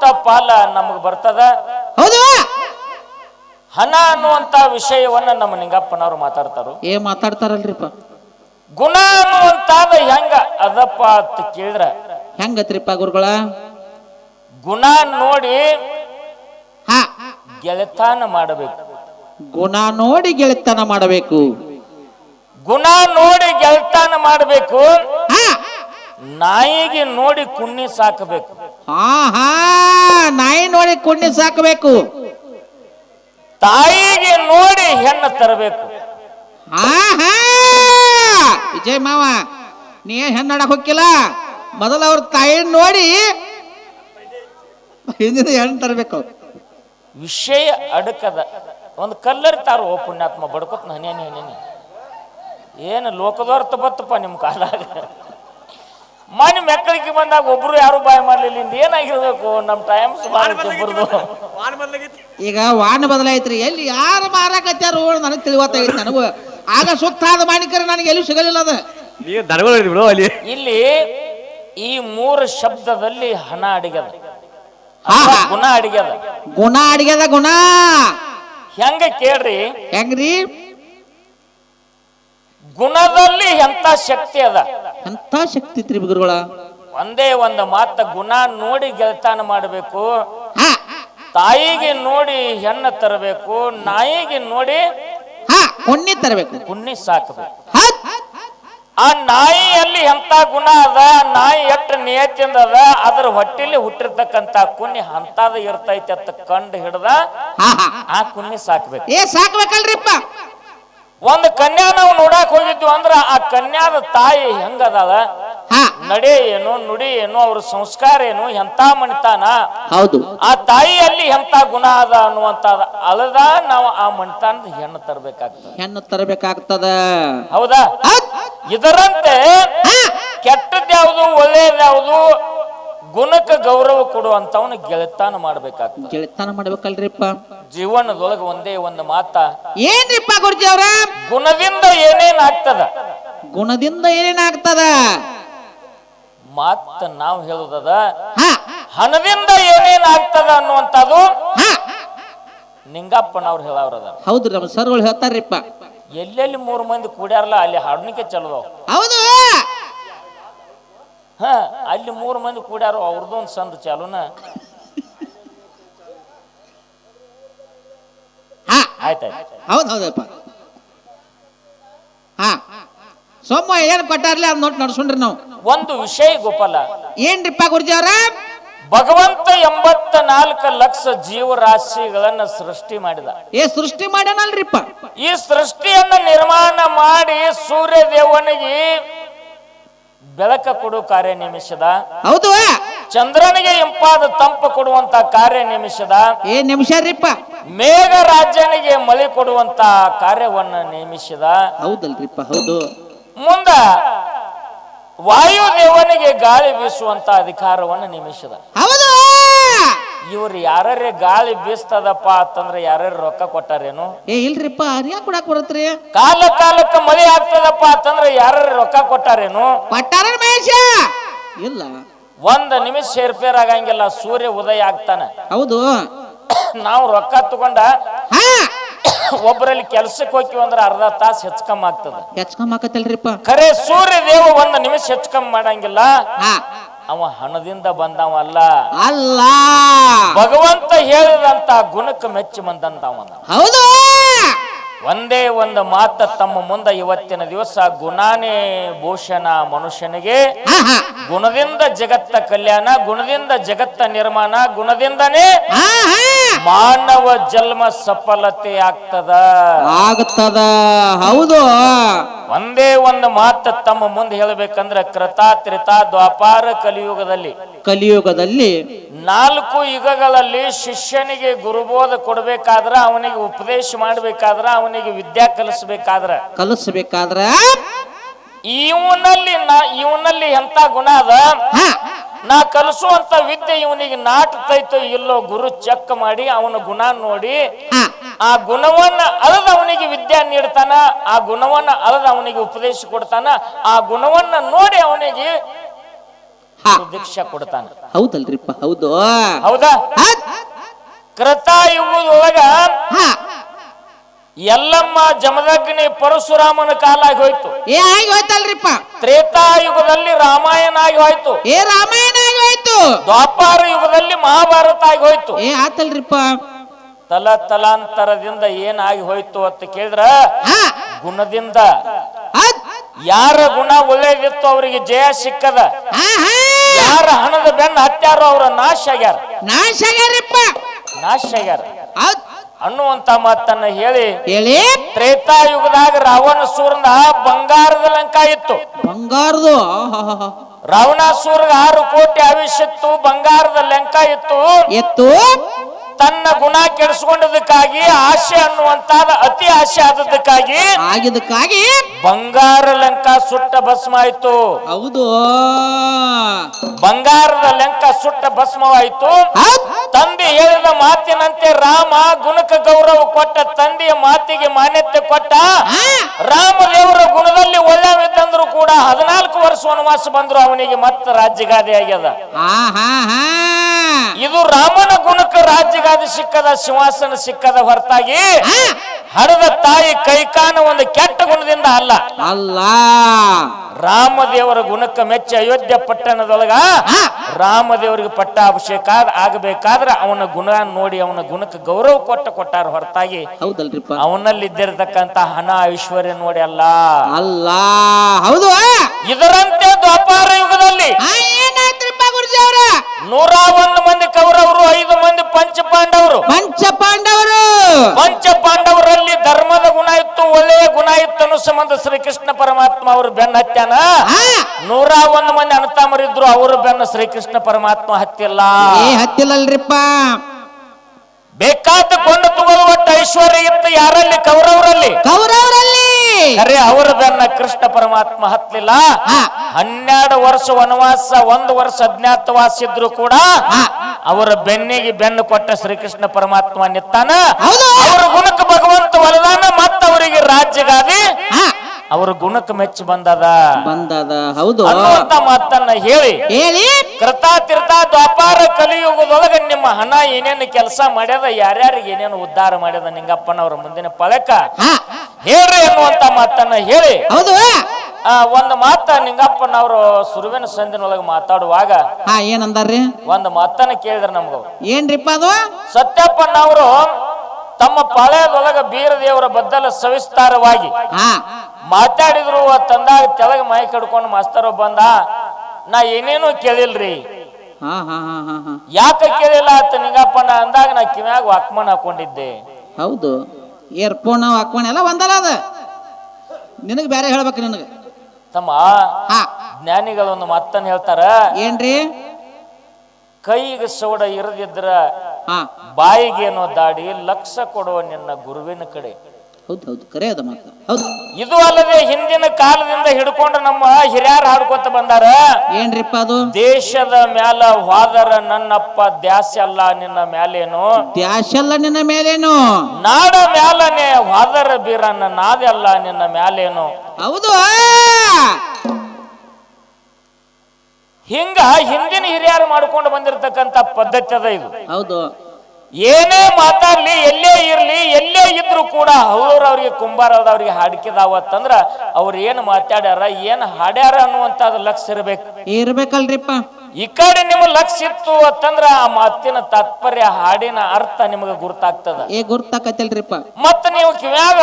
ಅನ್ನುವಂತ ಪಾಲ ನಮಗ್ ಬರ್ತದ? ಹೌದು. ಹಣ ಅನ್ನುವಂತ ವಿಷಯವನ್ನ ನಮ್ಮ ನಿಂಗಪ್ಪನವ್ರು ಮಾತಾಡ್ತಾರು. ಏ ಮಾತಾಡ್ತಾರಲ್ರಿಪ್ಪ. ಗುಣ ಅನ್ನುವಂತಾದ ಹೆಂಗ? ಅದಪ್ಪ ಅಂತ ಕೇಳಿದ್ರ. ಹೆಂಗತ್ರಿಪ್ಪ ಗುರುಗಳ? ಗುಣ ನೋಡಿ ಹಾ. ಗೆಳೆತಾನ ಮಾಡಬೇಕು. ಗುಣ ನೋಡಿ ಗೆಳೆತನ ಮಾಡಬೇಕು. ಗುಣ ನೋಡಿ ಗೆಳೆತನ ಮಾಡಬೇಕು. ನಾಯಿಗೆ ನೋಡಿ ಕುಣ್ಣಿ ಸಾಕಬೇಕು. ಹಾ ಹಾ ನಾಯಿ ನೋಡಿ ಕುಣ್ಣಿ ಸಾಕಬೇಕು. ತಾಯಿಗೆ ನೋಡಿ ಹೆಣ್ಣು ತರಬೇಕು. ಹಾ ಹಾ ವಿಜಯ್ ಮಾವ ನೀ ಹೆಣ್ಣಾಡಕ್ ಹೋಗಿಲ್ಲ ಮೊದಲು ಅವ್ರ ತಾಯಿ ನೋಡಿ ಹಿಂದಿನ ಹೆಣ್ಣು ತರಬೇಕು. ವಿಷಯ ಅಡಕದ. ಒಂದು ಕಲ್ಲರಿತಾರ ಓ ಪುಣ್ಯಾತ್ಮ ಬಡ್ಕೊತ್ ಹನೇನಿ ಹನೇನಿ ಏನು ಲೋಕದವ್ರ ಬತ್ತಪ್ಪ ನಿಮ್ಮ ಕಾಲಾಗ ಮನೆ ಮೆಕ್ಕಳಿಗೆ ಬಂದಾಗ ಒಬ್ರು ಯಾರು ಬಾಯ್ ಮಾಡ್ಲಿಲ್ಲ. ಇಂದ ಏನಾಗಿರ್ಬೇಕು ನಮ್ ಟೈಮ್ ಸುಮಾರು ಈಗ ವಾಹನ ಬದಲಾಯ್ತ್ರಿ. ಎಲ್ಲಿ ಯಾರು ಮಾರಾಕತ್ಯಾರು ನನಗೆ ತಿಳಿವತ್ತಾಗೈತಿ ನನಗೂ. ಆಗ ಸುತ್ತಾದ ಮಾಣಿಕರ ನನಗೆ ಎಲ್ಲಿ ಸಿಗಲಿಲ್ಲ ಅದು. ನೀವು ದನಗಳು ಬಿಡು ಅಲ್ಲಿ. ಇಲ್ಲಿ ಈ ಮೂರು ಶಬ್ದದಲ್ಲಿ ಹಣ ಅಡಿಗದ ಹಾ, ಹಾ. ಗುಣ ಅಡಿಗದ ಗುಣ ಅಡಿಗೆದ ಗುಣ. ಹೆಂಗ ಕೇಳ್ರಿ? ಹೆಂಗ್ರಿ? ಗುಣದಲ್ಲಿ ಎಂತ ಶಕ್ತಿ ಅದ? ಎಂತ ಶಕ್ತಿ ತ್ರಿ ಗುರುಗಳ? ಒಂದೇ ಒಂದು ಮಾತ ಗುಣ ನೋಡಿ ಗೆಲ್ತಾನ ಮಾಡಬೇಕು. ತಾಯಿಗೆ ನೋಡಿ ಹೆಣ್ಣ ತರಬೇಕು ನಾಯಿಗೆ ನೋಡಿ ಹುಣ್ಣಿ ಉಣ್ಣಿ ತರಬೇಕು. ಕುಣ್ಣಿ ಸಾಕಬೇಕು. ಆ ನಾಯಿಯಲ್ಲಿ ಎಂತ ಗುಣ ಅದ? ನಾಯಿ ಎಷ್ಟು ನಿಯತ್ತಿಂದ ಅದ? ಅದ್ರ ಹೊಟ್ಟೆಲಿ ಹುಟ್ಟಿರ್ತಕ್ಕಂತ ಕುನ್ನಿ ಅಂತದ ಇರ್ತೈತಿ ಅಂತ ಕಂಡು ಹಿಡ್ದ ಆ ಕುನ್ನಿ ಸಾಕ್ಬೇಕು. ಏ ಸಾಕ್ಬೇಕಲ್ರಿಪ್ಪ. ಒಂದು ಕನ್ಯಾ ನಾವು ನೋಡಕ್ ಹೋಗಿದ್ವಿ ಅಂದ್ರ ಆ ಕನ್ಯಾದ ತಾಯಿ ಹೆಂಗದಾಳ? ನಡೆ ಏನು ನುಡಿ ಏನು ಅವ್ರ ಸಂಸ್ಕಾರ ಏನು ಎಂತ ಮಣಿತಾನ? ಹೌದು. ಆ ತಾಯಿಯಲ್ಲಿ ಎಂತ ಗುಣ ಅದ ಅನ್ನುವಂತ ಅಲ್ಲದ ನಾವು ಆ ಮಣಿತಾನದ ಹೆಣ್ಣು ತರಬೇಕಾಗ್ತದೆ. ಹೆಣ್ಣು ತರಬೇಕಾಗ್ತದ. ಹೌದಾ. ಇದರಂತೆ ಕೆಟ್ಟದ್ಯಾವುದು ಒಳ್ಳೇದ್ಯಾವುದು ಗುಣಕ್ಕೆ ಗೌರವ ಕೊಡುವಂತವನ್ನ ಗೆಳೆತಾನ ಮಾಡ್ಬೇಕಾಗ್ತದೆ. ಗೆಳೆತನ ಮಾಡ್ಬೇಕಲ್ರಿಪ್ಪ. ಜೀವನದೊಳಗೆ ಒಂದೇ ಒಂದು ಮಾತ. ಏನ್ರಿಪ್ಪ ಗುರುಜಿ ಅವ್ರ? ಗುಣದಿಂದ ಏನೇನ್ ಆಗ್ತದ? ಗುಣದಿಂದ ಏನೇನಾಗ್ತದ ಮಾತ ನಾವು ಹೇಳುದದ ಹಾ. ಹಣದಿಂದ ಏನೇನ್ ಆಗ್ತದ ಅನ್ನುವಂಥದ್ದು ಹಾ. ನಿಂಗಪ್ಪನವ್ರು ಹೇಳವ್ರದ ಹೌದು ನಮ್ಮ ಸರ್ಗಳು ಹೇಳ್ತಾರ್ರಿಪ್ಪ. ಎಲ್ಲೆಲ್ಲಿ ಮೂರು ಮಂದಿ ಕೂಡ್ಯಾರಲ್ಲ ಅಲ್ಲಿ ಹಾಡ್ನಿಕೆ ಚಲೋ ಹೌದು. ಹ ಅಲ್ಲಿ ಮೂರು ಮಂದಿ ಕೂಡ್ಯಾರು ಅವ್ರದ್ದೊಂದು ಸಂದ ಚಾಲೂನ. ಹಾ. ಆಯ್ತಾಯ್ತು. ಹೌದು ಹೌದಪ್ಪ ಹಾ. ಏನ್ ಕೊಟ್ಟಾರ್ಲಿ ಅದ್ ನೋಟ್ ನಡ್ಸ್ಕೊಂಡ್ರಿ ನಾವು. ಒಂದು ವಿಷಯ ಗೋಪಾಲ. ಏನ್ರಿಪ್ಪ ಗುರುಜಿ ಅವ್ರ? ಭಗವಂತ ಎಂಬತ್ತ ನಾಲ್ಕು ಲಕ್ಷ ಜೀವರಾಶಿಗಳನ್ನ ಸೃಷ್ಟಿ ಮಾಡಿದ. ಏ ಸೃಷ್ಟಿ ಮಾಡ್ಯಾನಲ್ರಿಪ್ಪ. ಈ ಸೃಷ್ಟಿಯನ್ನ ನಿರ್ಮಾಣ ಮಾಡಿ ಸೂರ್ಯ ದೇವನಿಗೆ ಬೆಳಕ ಕೊಡು ಕಾರ್ಯ ನಿಮಿಷದ ಹೌದು. ಚಂದ್ರನಿಗೆ ಇಂಪಾದ ತಂಪ ಕೊಡುವಂತ ಕಾರ್ಯ ನಿಮಿಷದ ಏ ನಿಮಿಷ ರೀಪ್ಪ ಮೇಘ ರಾಜನಿಗೆ ಮಳೆ ಕೊಡುವಂತ ಕಾರ್ಯವನ್ನ ನೇಮಿಸಿದ ಹೌದಲ್ರಿಪ್ಪ ಹೌದು. ಮುಂದ ವಾಯುದೇವನಿಗೆ ಗಾಳಿ ಬೀಸುವಂತ ಅಧಿಕಾರವನ್ನು ನೇಮಿಸಿದ. ಹೌದು. ಇವ್ರು ಯಾರ್ಯಾರೇ ಗಾಳಿ ಬೀಸ್ತದಪ್ಪ ಅಂತಂದ್ರೆ ಯಾರ್ಯಾರು ರೊಕ್ಕ ಕೊಟ್ಟಾರೇನು? ಏ ಇಲ್ರಿಪ್ಪ ಅರಿಯಾ ಕೊಡಕ್ ಬರತ್ರಿ? ಕಾಲ ಕಾಲಕ್ಕೆ ಮಳೆ ಆಗ್ತದಪ್ಪ ಅಂತಂದ್ರೆ ಯಾರ್ಯಾರು ರೊಕ್ಕ ಕೊಟ್ಟಾರೇನು? ಪಟ್ಟಾರ ಮಹೇಶ? ಇಲ್ಲ. ಒಂದ್ ನಿಮಿಷ ಏರ್ಪೇರ್ ಆಗಂಗಿಲ್ಲ ಸೂರ್ಯ ಉದಯ ಆಗ್ತಾನೆ. ಹೌದು. ನಾವು ರೊಕ್ಕ ತಗೊಂಡ ಹಾ! ಒಬ್ಬರಲ್ಲಿ ಕೆಲ್ಸಕ್ಕೆ ಹೋಗ್ತೀವಿ ಅಂದ್ರೆ ಅರ್ಧ ತಾಸು ಹೆಚ್ಚು ಆಗ್ತದ. ಹೆಚ್ಕೊಂಬಾಕತ್ತಲ್ರಿಪ್ಪ ಖರೆ ಸೂರ್ಯ ದೇವ ಒಂದ್ ನಿಮಿಷ ಹೆಚ್ಚು ಮಾಡಂಗಿಲ್ಲ. ಹಾ. ಅವ ಹಣದಿಂದ ಬಂದವಲ್ಲ. ಅಲ್ಲ. ಭಗವಂತ ಹೇಳಿದಂತ ಗುಣಕ್ಕೆ ಮೆಚ್ಚಿ ಬಂದಂತ ಹೌದು. ಒಂದೇ ಒಂದು ಮಾತ ತಮ್ಮ ಮುಂದೆ ಇವತ್ತಿನ ದಿವಸ ಗುಣಾನೇ ಭೂಷಣ ಮನುಷ್ಯನಿಗೆ. ಗುಣದಿಂದ ಜಗತ್ತ ಕಲ್ಯಾಣ ಗುಣದಿಂದ ಜಗತ್ತ ನಿರ್ಮಾಣ ಗುಣದಿಂದನೇ ಮಾನವ ಜನ್ಮ ಸಫಲತೆ ಆಗ್ತದ? ಆಗ್ತದ ಹೌದು. ಒಂದೇ ಒಂದು ಮಾತು ತಮ್ಮ ಮುಂದೆ ಹೇಳಬೇಕಂದ್ರೆ ಕೃತಾ ತ್ರಿತ ದ್ವಾಪಾರ ಕಲಿಯುಗದಲ್ಲಿ. ಕಲಿಯುಗದಲ್ಲಿ ನಾಲ್ಕು ಯುಗಗಳಲ್ಲಿ ಶಿಷ್ಯನಿಗೆ ಗುರುಬೋಧ ಕೊಡ್ಬೇಕಾದ್ರ ಅವನಿಗೆ ಉಪದೇಶ ಮಾಡ್ಬೇಕಾದ್ರ ಅವನಿಗೆ ವಿದ್ಯಾ ಕಲಿಸ್ಬೇಕಾದ್ರ. ಕಲಿಸ್ಬೇಕಾದ್ರ ಇವನಲ್ಲಿ ನಾ ಇವನಲ್ಲಿ ಎಂತ ಗುಣ ಅದ? ನಾ ಕಲಿಸುವಂತ ವಿದ್ಯೆ ಇವನಿಗೆ ನಾಟತೈತೋ ಇಲ್ಲೋ ಗುರು ಚೆಕ್ ಮಾಡಿ ಅವನ ಗುಣ ನೋಡಿ. ಆ ಗುಣವನ್ನ ಅಳದ ಅವನಿಗೆ ವಿದ್ಯೆ ನೀಡ್ತಾನ ಆ ಗುಣವನ್ನ ಅಳದ ಅವನಿಗೆ ಉಪದೇಶ ಕೊಡ್ತಾನ ಆ ಗುಣವನ್ನ ನೋಡಿ ಅವನಿಗೆ. ದೀಕ್ಷಾ ಕೊಡ್ತಾನ. ಹೌದಲ್ರಿಪ್ಪ ಹೌದು. ಹೌದಾ? ಕೃತ ಹಾ. ಎಲ್ಲಮ್ಮ ಜಮದಗ್ನಿ ಪರಶುರಾಮನ ಕಾಲ ಆಗಿ ಹೋಯ್ತು. ಏ ಆಗಿ ಹೋಯ್ತಲ್ರಿಪ್ಪ. ತ್ರೇತಾಯುಗದಲ್ಲಿ ರಾಮಾಯಣ ಆಗಿ ಹೋಯ್ತು. ಏ ರಾಮಾಯಣ ಆಗಿ ಹೋಯ್ತು. ದ್ವಾಪಾರ ಯುಗದಲ್ಲಿ ಮಹಾಭಾರತ ಆಗಿ ಹೋಯ್ತು. ಏ ಆತಲ್ರಿಪ್ಪ. ತಲ ತಲಾಂತರದಿಂದ ಏನಾಗಿ ಹೋಯ್ತು ಅಂತ ಕೇಳಿದ್ರ? ಹಾ. ಗುಣದಿಂದ. ಯಾರ ಗುಣ ಒಳ್ಳೇದಿತ್ತು ಅವರಿಗೆ ಜಯ ಸಿಕ್ಕದ. ಯಾರ ಹಣದ ಬೆನ್ನ ಹತ್ಯಾರೋ ಅವರ ನಾಶ ಆಗ್ಯಾರ. ನಾಶ ಆಗ್ಯಾರಪ್ಪ. ನಾಶ ಆಗ್ಯಾರ. ಅನ್ನುವಂತ ಮಾತನ್ನ ಹೇಳಿ ಹೇಳಿ. ತ್ರೇತಾಯುಗದಾಗ ರಾವಣ ಸೂರ್ನ ಬಂಗಾರದ ಲಂಕ ಇತ್ತು. ಬಂಗಾರದ. ರಾವಣಾಸೂರ್ಗ ಆರು ಕೋಟಿ ಆವಿಷ್ಯತ್ತು ಬಂಗಾರದ ಲಂಕ ಇತ್ತು. ಎತ್ತು ತನ್ನ ಗುಣ ಕೆಡಿಸ್ಕೊಂಡದಕ್ಕಾಗಿ ಆಸೆ ಅನ್ನುವಂತಾದ ಅತಿ ಆಸೆ ಆದದ್ದಕ್ಕಾಗಿ ಆಗಿದ್ದಕ್ಕಾಗಿ ಬಂಗಾರ ಲಂಕ ಸುಟ್ಟ ಭಸ್ಮ ಆಯ್ತು ಹೌದು. ಬಂಗಾರದ ಲಂಕ ಸುಟ್ಟ ಭಸ್ಮವಾಯಿತು. ತಂದೆ ಹೇಳಿದ ಮಾತಿನಂತೆ ರಾಮ ಗುಣಕ ಗೌರವ ಕೊಟ್ಟ ತಂದೆಯ ಮಾತಿಗೆ ಮಾನ್ಯತೆ ಕೊಟ್ಟ. ರಾಮದೇವರ ಗುಣದಲ್ಲಿ ಒಳ್ಳೆಯವಿದ್ದಂದ್ರು ಕೂಡ ಹದಿನಾಲ್ಕು ವರ್ಷ ವನವಾಸ ಬಂದ್ರು ಅವನಿಗೆ ಮತ್ತೆ ರಾಜ್ಯಗಾದಿ ಆಗ್ಯದ. ಇದು ರಾಮನ ಗುಣಕ್ಕೆ ರಾಜ್ಯಗಾದಿ ಸಿಕ್ಕದ ಸಿಂಹಾಸನ ಸಿಕ್ಕದ ಹೊರತಾಗಿ ಹರದ ತಾಯಿ ಕೈಕಾನ ಒಂದು ಕೆಟ್ಟ ಗುಣದಿಂದ ಅಲ್ಲ. ಅಲ್ಲ. ರಾಮದೇವರ ಗುಣಕ್ಕೆ ಮೆಚ್ಚಿ ಅಯೋಧ್ಯ ಪಟ್ಟಣದೊಳಗ. ರಾಮದೇವರಿಗೆ ಪಟ್ಟಾಭಿಷೇಕ ಆಗಬೇಕಾದ್ರೆ ಅವನ ಗುಣ ನೋಡಿ ಅವನ ಗುಣಕ್ಕೆ ಗೌರವ ಕೊಟ್ಟ ಕೊಟ್ಟಾರ ಹೊರತಾಗಿ ಅವನಲ್ಲಿ ಇದ್ದಿರತಕ್ಕಂತ ಹಣ ಐಶ್ವರ್ಯ ನೋಡಿ ಅಲ್ಲ. ಅಲ್ಲ. ಹೌದು. ಇದರಂತೆ ದ್ವಾಪಾರ ಯುಗದಲ್ಲಿ ಗುರುಜಿ ಅವ್ರ ನೂರ ಒಂದು ಮಂದಿ ಕೌರವರು ಐದು ಮಂದಿ ಪಂಚ ಪಾಂಡವರು ಪಂಚ ಪಾಂಡವರು ಪಂಚ ಪಾಂಡವರಲ್ಲಿ ಧರ್ಮದ ಗುಣ ಇತ್ತು ಒಳ್ಳೆಯ ಗುಣ ಇತ್ತು ಅನ್ನೋ ಸಂಬಂಧ ಶ್ರೀಕೃಷ್ಣ ಪರಮಾತ್ಮ ಅವರು ಬೆನ್ನ ಹತ್ಯಾನ? ನೂರ ಒಂದು ಮಂದಿ ಅಣತಾಮರಿದ್ರು ಅವರು ಬೆನ್ನ ಶ್ರೀಕೃಷ್ಣ ಪರಮಾತ್ಮ ಹತ್ತಿಲ್ಲ. ಏ ಹತ್ತಿಲ್ಲಲ್ರಿಪ್ಪ. ಬೇಕಾದ ಕೊಂಡು ತಗೊಳ್ಳುವಂತ ಐಶ್ವರ್ಯ ಇತ್ತು ಯಾರಲ್ಲಿ? ಕೌರವರಲ್ಲಿ. ಕೌರವರಲ್ಲಿ. ಅರೆ ಅವರದನ್ನ ಕೃಷ್ಣ ಪರಮಾತ್ಮ ಹತ್ತಲಿಲ್ಲ. ಹನ್ನೆರಡು ವರ್ಷ ವನವಾಸ ಒಂದು ವರ್ಷ ಅಜ್ಞಾತವಾಸ ಇದ್ರು ಕೂಡ. ಅವರ ಬೆನ್ನಿಗೆ ಬೆನ್ನು ಕೊಟ್ಟ ಶ್ರೀಕೃಷ್ಣ ಪರಮಾತ್ಮ ನಿತ್ತಾನ. ಅವರ ಗುಣಕ್ಕೆ ಭಗವಂತ ವರದಾನ ಮತ್ತ ಅವರಿಗೆ ರಾಜ್ಯಗಾದಿ ಹಾ ಅವರ ಗುಣಕ್ಕೆ ಮೆಚ್ಚಿ ಬಂದದ. ಬಂದದ. ಹೌದು. ಅನ್ನುವಂತ ಮಾತನ್ನ ಹೇಳಿ. ಹೇಳಿ. ಕೃತಾ ತಿರ್ತಾ ದ್ವಾಪಾರ ಕಲಿಯುಗದೊಳಗ ನಿಮ್ಮ ಹಣ ಏನೇನು ಕೆಲಸ ಮಾಡ್ಯದ ಯಾರ್ಯಾರಿಗೆ ಏನೇನು ಉದ್ಧಾರ ಮಾಡ್ಯದ ನಿಂಗಪ್ಪನವರ ಮುಂದಿನ ಪಳಕ? ಹೇಳ್ರಿ ಅನ್ನುವಂತ ಮಾತನ್ನ ಹೇಳಿ. ಹೌದು. ಆ, ಒಂದು ಮಾತ ನಿಂಗಪ್ಪನವರು ಸುರುವಿನ ಸಂಧಿನೊಳಗ ಮಾತಾಡುವಾಗ ಏನಂದಾರ್ರಿ? ಒಂದು ಮಾತನ್ನ ಕೇಳಿದ್ರ ನಮ್ಗ ಏನ್ರಿಪ್ಪ ಅದು? ಸತ್ಯಪ್ಪನವರು ತಮ್ಮ ಪಾಳ್ಯದೊಳಗ ಬೀರದೇವರ ಬದ್ದಲ ಸವಿಸ್ತಾರವಾಗಿ ಮಾತಾಡಿದ್ರು ತಂದಾಗ ತೆಳಗ ಮೈ ಕಡ್ಕೊಂಡು ಮಾಸ್ತರು ಬಂದ ನಾ ಏನೇನು ಕೇಳಿಲ್ರಿ. ಯಾಕೆ ಕೇಳಿಲ್ಲ? ಆತ ನಿಂಗಪ್ಪನ ಅಂದಾಗ ನಾ ಕಿವ್ಯಾಗ ವಾಕ್ಮನ್ ಹಾಕೊಂಡಿದ್ದೆ. ಹೌದು. ಏರ್ಪೋನ್ ವಾಕ್ಮನ್ ಎಲ್ಲ ಒಂದಲ್ಲ ಅದ. ನಿನಗೆ ಬೇರೆ ಹೇಳ್ಬೇಕು ನಿನಗೆ. ತಮ್ಮ ಜ್ಞಾನಿಗಳು ಒಂದು ಮತ್ತನ್ ಹೇಳ್ತಾರ. ಏನ್ರಿ? ಕೈಗೆ ಸೌಡ ಇರದಿದ್ರ ಬಾಯಿಗೆ ಏನೋ ದಾಡಿ ಲಕ್ಷ ಕೊಡುವ ನಿನ್ನ ಗುರುವಿನ ಕಡೆ. ಹೌದು ಹೌದು ಕರೆ ಅದ ಮಾತು. ಹೌದು. ಇದು ಅಲ್ಲದೆ ಹಿಂದಿನ ಕಾಲದಿಂದ ಹಿಡ್ಕೊಂಡು ನಮ್ಮ ಹಿರಿಯರು ಹಾಡ್ಕೊತ ಬಂದಾರ. ಏನ್ರಿಪ್ಪ ಅದು? ದೇಶದ ಮ್ಯಾಲ ವಾದರ ನನ್ನಪ್ಪ ದ್ಯಾಸ ಅಲ್ಲ ನಿನ್ನ ಮ್ಯಾಲೇನು? ದ್ಯಾಶಲ್ಲ ನಿನ್ನ ಮೇಲೇನು ನಾಡ ಮ್ಯಾಲನೆ ಹೋದರ ಬೀರನ್ನ ನಾದೆಲ್ಲ ನಿನ್ನ ಮ್ಯಾಲೇನು? ಹೌದು. ಹಿಂಗ ಹಿಂದಿನ ಹಿರಿಯರು ಮಾಡ್ಕೊಂಡು ಬಂದಿರತಕ್ಕಂತ ಪದ್ಧತಿ ಅದ ಇದು. ಹೌದು. ಏನೇ ಮಾತಾಡ್ಲಿ ಎಲ್ಲೇ ಇರ್ಲಿ ಎಲ್ಲೇ ಇದ್ರು ಕೂಡ ಅವ್ರ ಅವ್ರಿಗೆ ಕುಂಬಾರದವ್ರಿಗೆ ಹಾಡ್ಕಿದಾವತ್ತಂದ್ರ ಅವ್ರು ಏನ್ ಮಾತಾಡ್ಯಾರ ಏನ್ ಹಾಡ್ಯಾರ ಅನ್ನುವಂತ ಲಕ್ಷ ಇರ್ಬೇಕು. ಇರ್ಬೇಕಲ್ರಿಪ್ಪ. ಈ ಕಡೆ ನಿಮ್ ಲಕ್ಷ ಇತ್ತು ಅಂತಂದ್ರ ಆ ಮಾತಿನ ತಾತ್ಪರ್ಯ ಹಾಡಿನ ಅರ್ಥ ನಿಮ್ಗೆ ಗುರ್ತಾಗ್ತದ. ಏ ಗುರ್ತಾಕತ್ತಲ್ರಿಪ್ಪ ಮತ್ತ ನೀವು ಕಿವ್ಯಾಗ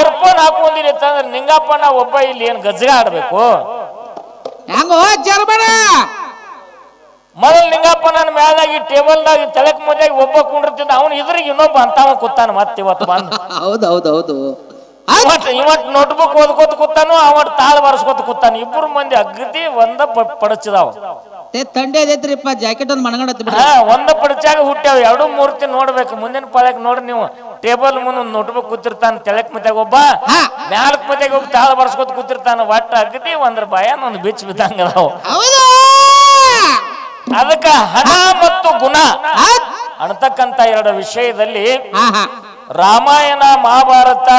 ಏರ್ಫೋನ್ ಹಾಕೊಂಡಿರಿ ಅಂತಂದ್ರೆ ನಿಂಗಪ್ಪನ ಒಬ್ಬ ಇಲ್ಲಿ ಏನ್ ಗಜ್ಜಗ ಆಡ್ಬೇಕು ಹೆಂಗೋ ಜರ್ಬಣ ಮೊದಲ್ ನಿಂಗಪ್ಪ ನನ್ನ ಮ್ಯಾಲಾಗಿ ಟೇಬಲ್ದಾಗ ತಳಕ್ ಮುದ್ದಾಗ ಒಬ್ಬ ಕುಂಡಿರ್ತಿದ್ದ ಅವನು ಇದ್ರಿಗೆ ಇನ್ನೊಬ್ಬ ಅಂತಾವ ಕೂತಾನ ಮತ್ತೆ ಇವತ್ತು ಬಂದು. ಹೌದು ಹೌದು ಹೌದು. ಇವತ್ ಇವತ್ ನೋಟ್ಬುಕ್ ಓದ್ಕೋತ ಕೂತಾನು ಅವಟ್ ತಾಳ ಬರ್ಸ್ಕೊತ ಕೂತಾನ. ಇಬ್ರು ಮಂದಿ ಅಗದಿ ಒಂದ ಪಡಚಿದಾವ. ತಂಡೆ ಜಾಕೆಟ್ ಒಂದು ಹಾ ಒಂದ ಪಡಚಾಗ ಹುಟ್ಟ್ಯಾವ. ಎರಡು ಮೂರ್ತಿ ನೋಡ್ಬೇಕು. ಮುಂದಿನ ಪಾಳ್ಯಾಗ ನೋಡ್ರಿ ನೀವು. ಟೇಬಲ್ ಮುಂದೆ ಒಂದು ನೋಟ್ಬುಕ್ ಕೂತಿರ್ತಾನ. ತೆಳಕ್ ಮತ್ಯಾಗ ಒಬ್ಬ. ಮ್ಯಾಲಕ್ ಮತ್ಯಾಗ ಒಬ್ಬ ತಾಳ ಬರ್ಸ್ಕೊತ ಕೂತಿರ್ತಾನ. ಒಟ್ಟ ಅಗದಿ ಒಂದ್ರ ಬಾಯ ಒಂದು ಬಿಚ್ಚ ಬಿದ್ದಂಗ ಅದಾವ. ಹೌದು? ಅದಕ್ಕ ಹಣ ಮತ್ತು ಗುಣ. ಅಣತಕ್ಕಂತ ಎರಡು ವಿಷಯದಲ್ಲಿ ರಾಮಾಯಣ ಮಹಾಭಾರತ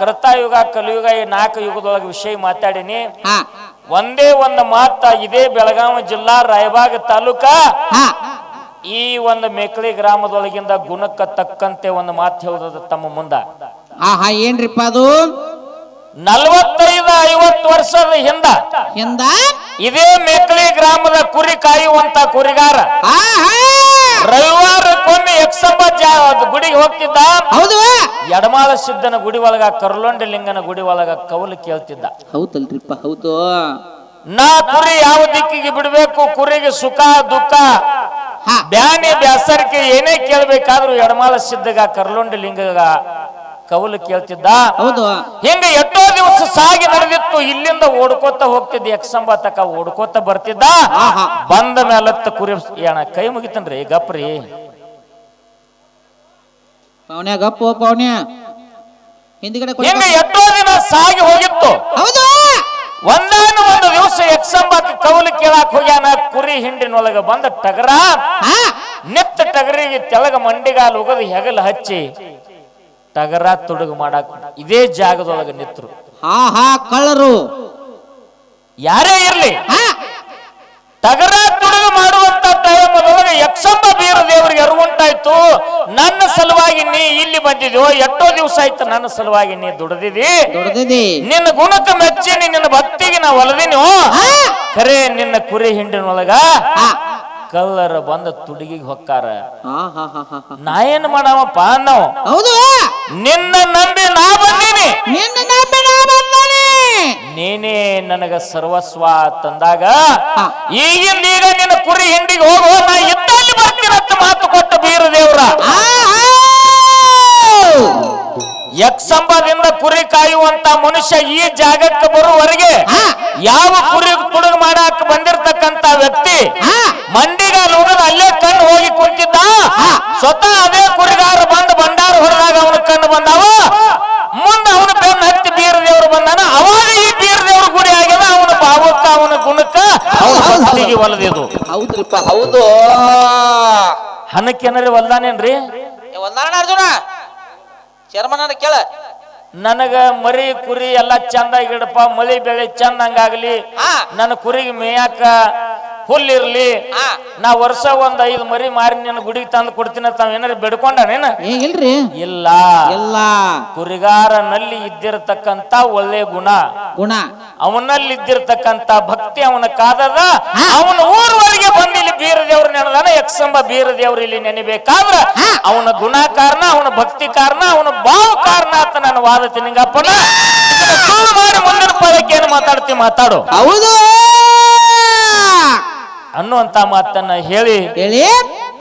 ಕೃತಾಯುಗ ಕಲಿಯುಗ ಈ ನಾಲ್ಕು ಯುಗದೊಳಗೆ ವಿಷಯ ಮಾತಾಡೀನಿ. ಒಂದೇ ಒಂದು ಮಾತ ಇದೇ ಬೆಳಗಾವಿ ಜಿಲ್ಲಾ ರಾಯಬಾಗ ತಾಲೂಕ. ಈ ಒಂದು ಮೇಕಳಿ ಗ್ರಾಮದೊಳಗಿಂದ ಗುಣಕ್ಕ ತಕ್ಕಂತೆ ಒಂದು ಮಾತು ಹೇಳೋದು ತಮ್ಮ ಮುಂದ. ಏನ್ರಿಪ್ಪ ಅದು? ನಲವತ್ತೈದು ಐವತ್ತು ವರ್ಷದ ಹಿಂದ ಹಿಂದ? ಇದೇ ಮೇಕಳಿ ಗ್ರಾಮದ ಕುರಿ ಕಾಯುವಂತ ಕುರಿಗಾರ. ರವಿವಾರಕ್ಕೊಮ್ಮೆ ಎಕ್ಸಂಬ ಜಾ ಗುಡಿಗೆ ಹೋಗ್ತಿದ್ದ. ಹೌದು. ಎಡಮಾಳ ಸಿದ್ದನ ಗುಡಿ ಒಳಗ ಕರ್ಲೊಂಡ ಲಿಂಗನ ಗುಡಿ ಒಳಗ ಕವಲು ಕೇಳ್ತಿದ್ದ. ಹೌದಲ್ರಿಪ್ಪ ಹೌದು. ನಾ ಕುರಿ ಯಾವ ದಿಕ್ಕಿಗೆ ಬಿಡಬೇಕು? ಕುರಿಗೆ ಸುಖ ದುಃಖ? ಹಾ. ಬ್ಯಾನೆ ಬ್ಯಾಸರಿಕೆ ಏನೇ ಕೇಳ್ಬೇಕಾದ್ರೂ ಎಡಮಾಳ ಸಿದ್ದಗ ಕರ್ಲೊಂಡ ಲಿಂಗಗ ಕವಲು ಕೇಳ್ತಿದ್ದ ಹೌದು. ಹಿಂಗ ಎಷ್ಟೋ ದಿವಸ ಸಾಗಿ ನಡೆದಿತ್ತು ಇಲ್ಲಿಂದ ಓಡ್ಕೋತ ಹೋಗ್ತಿದ್ದ ಎಕ್ಸಂಬ ತಕ ಓಡ್ಕೋತ ಬರ್ತಿದ್ದ. ಬಂದ ಮೇಲತ್ತ ಕುರಿ ಏನ ಕೈ ಮುಗಿತನ್ರಿ ಗಪ್ರಿ. ಗಪ್ಪು ಹಿಂದಿಗಡೆ. ಹಿಂಗ ಎಷ್ಟೋ ದಿನ ಸಾಗಿ ಹೋಗಿತ್ತು. ಹೌದು. ಒಂದಾನ ಒಂದು ದಿವಸ ಎಕ್ಸಂಬಾಕ ಕೌಲು ಕೇಳಾಕ್ ಹೋಗ್ಯಾನ ಕುರಿ ಹಿಂಡಿನೊಳಗ ಬಂದ ಟಗರ. ನಿತ್ತ ಟಗರಿಗೆ ತೆಳಗ ಮಂಡಿಗಾಲು ಉಗದು ಹೆಗಲು ಹಚ್ಚಿ. ಟಗರ ತುಡುಗು ಮಾಡಾಕ ಇದೇ ಜಾಗದೊಳಗ ನಿತ್ರು. ಹಾ ಹಾ ಕಳ್ಳರು. ಯಾರೇ ಇರ್ಲಿ. ಹಾ. ಟಗರ ತುಡುಗು ಮಾಡುವಂತ ಟೈಮದೊಳಗೆ ಯಕ್ಷಂಬ ಬೀರ ದೇವರಿಗೆ ಅರಿವುಂಟಾಯ್ತು. ನನ್ನ ಸಲುವಾಗಿ ನೀ ಇಲ್ಲಿ ಬಂದಿದ್ಯೋ ಎಷ್ಟೋ ದಿವಸ ಆಯ್ತು ನನ್ನ ಸಲುವಾಗಿ ನೀ ದುಡ್ದಿದಿ. ದುಡಿದಿದಿ. ನಿನ್ನ ಗುಣಕ್ಕೆ ಮೆಚ್ಚಿ ನಿನ್ನ ಭಕ್ತಿಗೆ ನಾ ಒಲದಿನೋ. ಹಾ. ಖರೆ ನಿನ್ನ ಕುರಿ ಹಿಂಡಿನೊಳಗ ಹಾ. ಕಲ್ಲರ ಬಂದ ತುಡುಗಿಗೆ ಹೊಕ್ಕಾರ. ನಾ ಏನ್ ಮಾಡವಪ್ಪ ನಾವು ಹೌದು. ನಿನ್ನ ನಂಬಿ ನಾ ಬಂದೀನಿ. ನಿನ್ನ ನಂಬಿ ನಾ ಬಂದಾನೆ. ನೀನೇ ನನಗ ಸರ್ವಸ್ವ ತಂದಾಗ. ಈಗಿಂದ ಈಗ ನಿನ್ನ ಕುರಿ ಹಿಂಡಿಗೆ ಹೋಗುವ ನಾ ಇದ್ದಲ್ಲಿ ಬರ್ತೀನಂತ ಮಾತು ಕೊಟ್ಟ ಬೀರ ದೇವ್ರ ಯಕ್ಷಂಬದಿಂದ ಕುರಿ ಕಾಯುವಂತ ಮನುಷ್ಯ ಈ ಜಾಗಕ್ಕೆ ಬರುವವರೆಗೆ ಯಾವ ಕುರಿ ತುಡುಗು ಮಾಡಕ್ ಬಂದಿರತಕ್ಕಂತ ವ್ಯಕ್ತಿ ಹಾ ನೋಡಿದ ಅಲ್ಲೇ ಕಣ್ಣು ಹೋಗಿ ಕುಂತಿದ್ದ. ಸ್ವತಃ ಅದೇ ಕುರಿಗಾರ ಬಂದು ಭಂಡಾರ ಹೊಡೆದಾಗ ಅವನ ಕಣ್ಣು ಬಂದಾವ. ಮುಂದೆ ಅವನ ಬೆನ್ನ ಹತ್ತಿ ಬೀರ ದೇವರು ಬಂದಾನ. ಅವಾಗ ಈ ಬೀರ ದೇವ್ರ ಗುಡಿ ಆಗ್ಯದ ಅವನ ಭಾವಕ್ಕ ಅವನ ಗುಣಕ್ಕ ಅವನ ಭಕ್ತಿಗೆ ಒಲದಿದು ಹೌದು. ಹಣಕ್ಕೇನರಿ ಒಲ್ದಾನೇನ್ರಿ ಒಂದಾನ ಅರ್ಜುನ ಚರ್ಮನ ಕೇಳ. ನನಗ ಮರಿ ಕುರಿ ಎಲ್ಲ ಚಂದ ಗಿಡಪ್ಪ ಮಳಿ ಬೆಳೆ ಚಂದ ಹಂಗಾಗ್ಲಿ ಹಾ. ನನ್ನ ಕುರಿಗೆ ಮೇಯಾಕ ಹುಲ್ಲಿರ್ಲಿ. ಆ. ನಾ ವರ್ಷ ಒಂದ್ ಐದು ಮರಿ ಮಾರಿ ನಿನ್ನ ಗುಡಿಗೆ ತಂದು ಕೊಡ್ತೀನಿ ತಾವ್ ಏನಾರ ಬೆಡ್ಕೊಂಡನೇನ ಏ ಇಲ್ರಿ. ಇಲ್ಲ. ಎಲ್ಲ ಕುರಿಗಾರನಲ್ಲಿ ಇದ್ದಿರತಕ್ಕಂತ ಒಳ್ಳೆ ಗುಣ. ಗುಣ. ಅವನಲ್ಲಿ ಇದ್ದಿರತಕ್ಕಂತ ಭಕ್ತಿ ಅವನ ಕಾದದ. ಅವನ ಊರ್ವರೆಗೆ ಬಂದಿಲ್ಲಿ ಇಲ್ಲಿ ಬೀರ ದೇವ್ರ ನೆನದಾನ ಯಕ್ಷಂಬ ಬೀರ ದೇವ್ರ ಇಲ್ಲಿ ನೆನಿಬೇಕಾದ್ರ ಅವನ ಗುಣ ಕಾರಣ ಅವನ ಭಕ್ತಿ ಕಾರಣ ಅವನ ಬಾವು ಕಾರಣ ಅಂತ ನಾನು ವಾದ ಸುಳ್ಳು ಮಾಡಿ ಮುಂದಿನ ಪದಕ್ಕೆ ಏನು ಮಾತಾಡ್ತಿ ಮಾತಾಡು. ಹೌದು. ಅನ್ನುವಂತ ಮಾತನ್ನ ಹೇಳಿ ಹೇಳಿ.